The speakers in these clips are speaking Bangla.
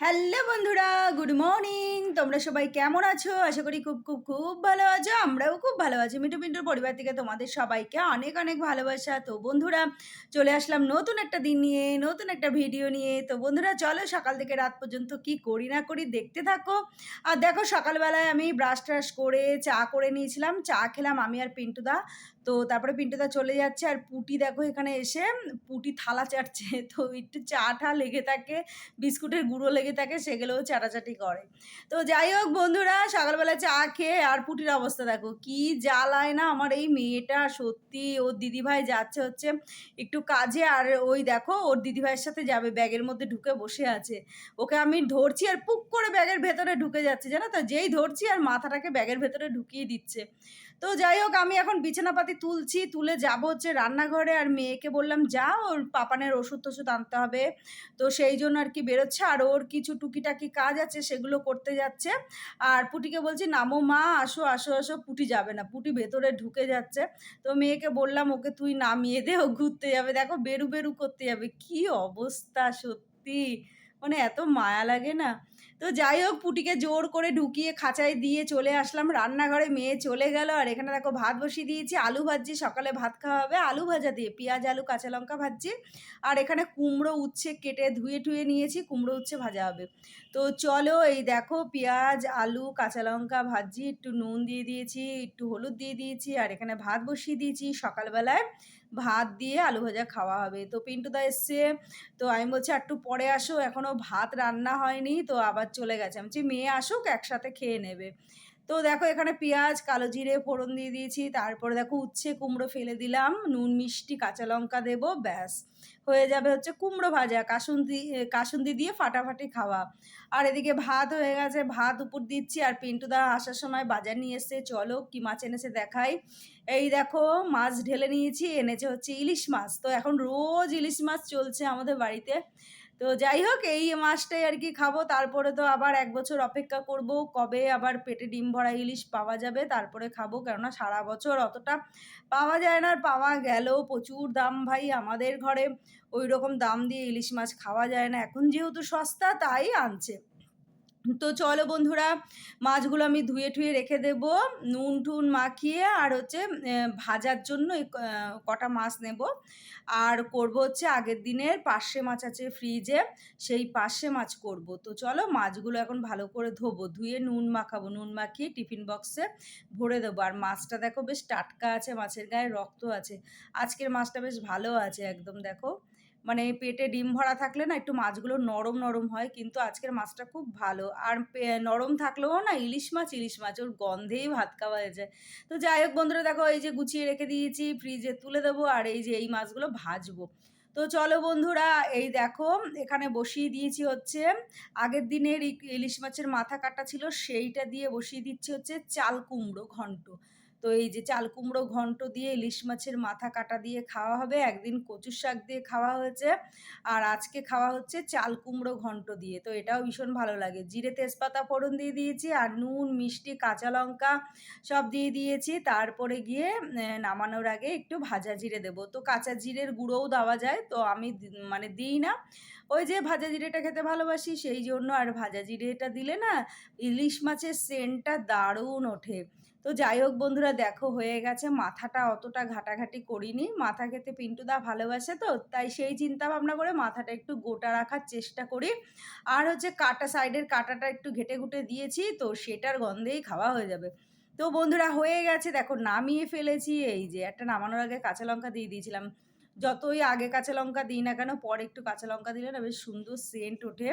হ্যালো বন্ধুরা, গুড মর্নিং। তোমরা সবাই কেমন আছো? আশা করি খুব খুব খুব ভালো আছো। আমরাও খুব ভালো আছি। মিঠু পিন্টুর পরিবার থেকে তোমাদের সবাইকে অনেক অনেক ভালোবাসা। তো বন্ধুরা, চলে আসলাম নতুন একটা দিন নিয়ে, নতুন একটা ভিডিও নিয়ে। তো বন্ধুরা, চলো সকাল থেকে রাত পর্যন্ত কি করি না করি দেখতে থাকো। আর দেখো, সকালবেলায় আমি ব্রাশ ট্রাশ করে, চা করে নিয়েছিলাম। চা খেলাম আমি আর পিন্টুদা। তো তারপরে পিন্টুদা চলে যাচ্ছে আর পুটি দেখো এখানে এসে, পুটি থালা চাটছে। তো একটু চা টা লেগে থাকে, বিস্কুটের গুঁড়ো লেগে থাকে, সেগুলোও চাটাচাটি করে। তো যাই হোক বন্ধুরা, সকালবেলা চা খেয়ে আর পুটির অবস্থা দেখো, কি জ্বালায় না আমার এই মেয়েটা। সত্যি ওর দিদিভাই যাচ্ছে হচ্ছে একটু কাজে আর ওই দেখো ওর দিদিভাইয়ের সাথে যাবে, ব্যাগের মধ্যে ঢুকে বসে আছে। ওকে আমি ধরছি আর পুক করে ব্যাগের ভেতরে ঢুকে যাচ্ছে, জানো তো? যেই ধরছি আর মাথাটাকে ব্যাগের ভেতরে ঢুকিয়ে দিচ্ছে। তো যাই হোক, আমি এখন বিছানাপাতি তুলছি, তুলে যাব হচ্ছে রান্নাঘরে আর মেয়েকে বললাম, যা, ওর পাপানের ওষুধ টষুধ আনতে হবে। তো সেই জন্য আর কি বেরোচ্ছে, আর ওর কিছু টুকিটাকি কাজ আছে, সেগুলো করতে যাচ্ছে। আর পুটিকে বলছি, নামো মা, আসো আসো আসো। পুটি যাবে না, পুটি ভেতরে ঢুকে যাচ্ছে। তো মেয়েকে বললাম, ওকে তুই নামিয়ে দে, ও ঘুরতে যাবে। দেখো, বেরু বেরু করতে যাবে। কি অবস্থা সত্যি। মানে এত মায়া লাগে না? তো যাই হোক, পুটিকে জোর করে ঢুকিয়ে খাঁচায় দিয়ে চলে আসলাম। রান্নাঘরে মেয়ে চলে গেল। আর এখানে দেখো, ভাত বসিয়ে দিয়েছি, আলু ভাজছি, সকালে ভাত খাওয়া হবে। আলু ভাজা দিয়ে পেঁয়াজ, আলু, কাঁচা লঙ্কা ভাজছি। আর এখানে কুমড়ো উচ্ছে কেটে ধুয়ে টুয়ে নিয়েছি, কুমড়ো উচ্ছে ভাজা হবে। তো চলো, এই দেখো, পেঁয়াজ, আলু, কাঁচা লঙ্কা ভাজছি, একটু নুন দিয়ে দিয়েছি, একটু হলুদ দিয়ে দিয়েছি, আর এখানে ভাত বসিয়ে দিয়েছি সকালবেলায়। ভাত দিয়ে আলু ভাজা খাওয়া হবে। তো পিন্টুদা এসছে, তো আমি বলছি একটু পরে আসো, এখনও ভাত রান্না হয়নি। তো আবার চলে গেছে। আমি বলছি, মেয়ে আসুক, একসাথে খেয়ে নেবে। তো দেখো এখানে পেঁয়াজ, কালো জিরে, ফোড়ন দিয়ে দিয়েছি। তারপরে দেখো উচ্ছে, কুমড়ো ফেলে দিলাম। নুন, মিষ্টি, কাঁচা লঙ্কা দেবো, ব্যাস। হয়ে যাবে হচ্ছে কুমড়ো ভাজা, কাসুন্দি কাসুন্দি দিয়ে ফাটাফাটি খাওয়া। আর এদিকে ভাত হয়ে গেছে, ভাত উপর দিচ্ছি। আর পিন্টুদা আসার সময় বাজার নিয়ে এসছে। চলো কি মাছ এনেছে দেখাই। এই দেখো মাছ ঢেলে নিয়েছি, এনেছে হচ্ছে ইলিশ মাছ। তো এখন রোজ ইলিশ মাছ চলছে আমাদের বাড়িতে। তো যাই হোক, এই মাছটাই আর কি খাব। তারপরে তো আবার এক বছর অপেক্ষা করব, কবে আবার পেটে ডিম ভরা ইলিশ পাওয়া যাবে, তারপরে খাব। কেননা সারা বছর অতটা পাওয়া যায় না, আর পাওয়া গেল প্রচুর দাম ভাই আমাদের ঘরে। ওই রকম দাম দিয়ে ইলিশ মাছ খাওয়া যায় না। এখন যেহেতু সস্তা, তাই আনছে। তো চলো বন্ধুরা, মাছগুলো আমি ধুয়ে ঠুয়ে রেখে দেব, নুন টুন মাখিয়ে আর হচ্ছে ভাজার জন্য কটা মাছ নেব। আর করব হচ্ছে আগের দিনের পার্শে মাছ আছে ফ্রিজে, সেই পার্শে মাছ করব। তো চলো মাছগুলো এখন ভালো করে ধোবো, ধুয়ে নুন মাখাবো, নুন মাখিয়ে টিফিন বক্সে ভরে দেবো। আর মাছটা দেখো বেশ টাটকা আছে, মাছের গায়ে রক্ত আছে, আজকের মাছটা বেশ ভালো আছে, একদম দেখো। মানে পেটে ডিম ভরা থাকলে না একটু মাছগুলো নরম নরম হয়, কিন্তু আজকের মাছটা খুব ভালো। আর নরম থাকলেও না ইলিশ মাছ ইলিশ মাছ, ওর গন্ধেই ভাত খাওয়া হয়ে যায়। তো যাই হোক বন্ধুরা, দেখো এই যে গুছিয়ে রেখে দিয়েছি, ফ্রিজে তুলে দেবো আর এই যে এই মাছগুলো ভাজবো। তো চলো বন্ধুরা, এই দেখো এখানে বসিয়ে দিয়েছি হচ্ছে, আগের দিনের ইলিশ মাছের মাথা কাটা ছিল সেইটা দিয়ে বসিয়ে দিচ্ছি হচ্ছে চাল কুমড়ো ঘন্ট। তো এই যে চাল কুমড়ো ঘন্ট দিয়ে ইলিশ মাছের মাথা কাটা দিয়ে খাওয়া হবে, একদিন কচুর শাক দিয়ে খাওয়া হয়েছে। আর আজকে খাওয়া হচ্ছে চাল কুমড়ো ঘন্ট দিয়ে, তো এটাও ভীষণ ভালো লাগে। জিরে তেজপাতা ফোড়ন দিয়ে দিয়েছি, আর নুন, মিষ্টি, কাঁচা লঙ্কা সব দিয়ে দিয়েছি। তারপরে গিয়ে নামানোর আগে একটু ভাজা জিরে দেবো। তো কাঁচা জিরের গুঁড়োও দেওয়া যায়, তো আমি মানে দিই না। ওই যে ভাজা জিরেটা খেতে ভালোবাসি, সেই জন্য আর ভাজা জিরেটা দিলে না ইলিশ মাছের সেন্টটা দারুণ ওঠে। তো যাই হোক বন্ধুরা, দেখো হয়ে গেছে। মাথাটা অতটা ঘাটাঘাটি করিনি। মাথা খেতে পিন্টুদা ভালোবাসে তো, তাই সেই চিন্তা ভাবনা করে মাথাটা একটু গোটা রাখার চেষ্টা করি। আর হচ্ছে কাটা সাইডের কাটাটা একটু ঘেটে ঘুটে দিয়েছি, তো সেটার গন্ধেই খাওয়া হয়ে যাবে। তো বন্ধুরা, হয়ে গেছে। দেখো, নামিয়ে ফেলেছি। এই যে একটা নামানোর আগে কাঁচা লঙ্কা দিয়ে দিয়েছিলাম। যতই আগে কাঁচা লঙ্কা দিই না কেন, পরে একটু কাঁচা লঙ্কা দিলে না বেশ সুন্দর সেন্ট ওঠে।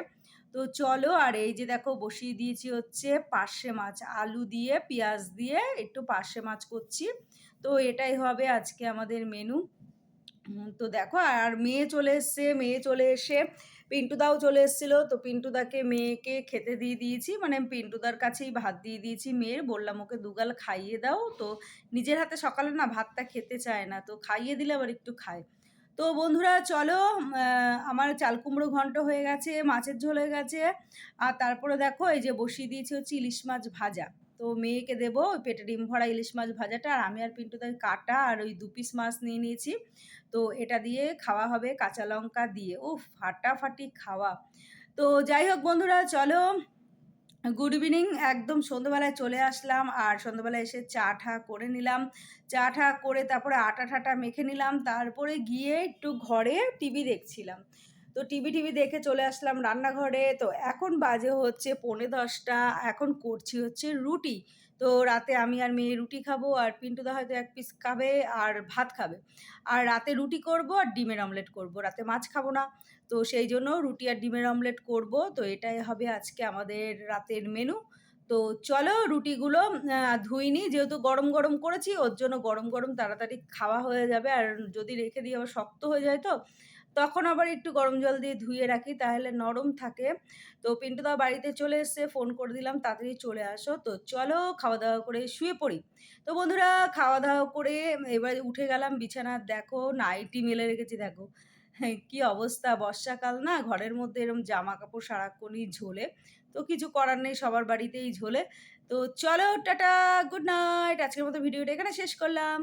তো চলো, আর এই যে দেখো, বসিয়ে দিয়েছি হচ্ছে পার্শে মাছ। আলু দিয়ে, পেঁয়াজ দিয়ে একটু পার্শে মাছ করছি। তো এটাই হবে আজকে আমাদের মেনু তো দেখো, আর মেয়ে চলে এসছে, মেয়ে চলে এসে পিন্টুদাও চলে এসেছিল। তো পিন্টুদাকে, মেয়েকে খেতে দিয়ে দিয়েছি। মানে পিন্টুদার কাছেই ভাত দিয়ে দিয়েছি মেয়ের। বললাম, ওকে দুগাল খাইয়ে দাও। তো নিজের হাতে সকালে না ভাতটা খেতে চায় না। তো খাইয়ে দিলে আবার একটু খায়। তো বন্ধুরা চলো আমার চাল কুমড়ো ঘন্ট হয়ে গেছে, মাছের ঝোল হয়ে গেছে। আর তারপরে দেখো, এই যে বসিয়ে দিয়েছি হচ্ছে ইলিশ মাছ ভাজা। তো মেয়েকে দেবো, ওই পেটে ডিম ভরা ইলিশ মাছ ভাজাটা। আর আমি আর পিন্টু তাই কাটা আর ওই দু পিস মাছ নিয়ে নিয়েছি। তো এটা দিয়ে খাওয়া হবে কাঁচা লঙ্কা দিয়ে। ও ফাটাফাটি খাওয়া। তো যাই হোক বন্ধুরা, চলো গুড ইভিনিং একদম সন্ধ্যাবেলায় চলে আসলাম আর সন্ধ্যাবেলায় এসে চা ঠা করে নিলাম। চা ঠা করে তারপরে আটা ঠাটা মেখে নিলাম, তারপরে গিয়ে একটু ঘরে টিভি দেখছিলাম। তো টিভি টিভি দেখে চলে আসলাম রান্নাঘরে। তো এখন বাজে হচ্ছে পৌনে দশটা, এখন করছি হচ্ছে রুটি। তো রাতে আমি আর মেয়ে রুটি খাব আর পিন্টুদা হয়তো এক পিস খাবে আর ভাত খাবে। আর রাতে রুটি করব আর ডিমের অমলেট করব। রাতে মাছ খাব না, তো সেই জন্য রুটি আর ডিমের অমলেট করব। তো এটাই হবে আজকে আমাদের রাতের মেনু তো চলো রুটিগুলো ধুইনি যেহেতু গরম গরম করেছি, ওর জন্য গরম গরম তাড়াতাড়ি খাওয়া হয়ে যাবে। আর যদি রেখে দিই আবার শক্ত হয়ে যায় তো তখন আবার একটু গরম জল দিয়ে ধুয়ে রাখি, তাহলে নরম থাকে। তো পিন্টুদা বাড়িতে চলে এসছে ফোন করে দিলাম, তাড়াতাড়ি চলে আসো। তো চলো খাওয়া দাওয়া করে শুয়ে পড়ি। তো বন্ধুরা খাওয়া দাওয়া করে এবার উঠে গেলাম, বিছানা দেখো, নাইটি মেলে রেখেছি, দেখো। হ্যাঁ কী অবস্থা, বর্ষাকাল না, ঘরের মধ্যে এরকম জামা কাপড় সারাক্ষণই ঝোলে। তো কিছু করার নেই, সবার বাড়িতেই ঝোলে। তো চলো, টাটা গুড নাইট আজকের মতো ভিডিওটা এখানে শেষ করলাম।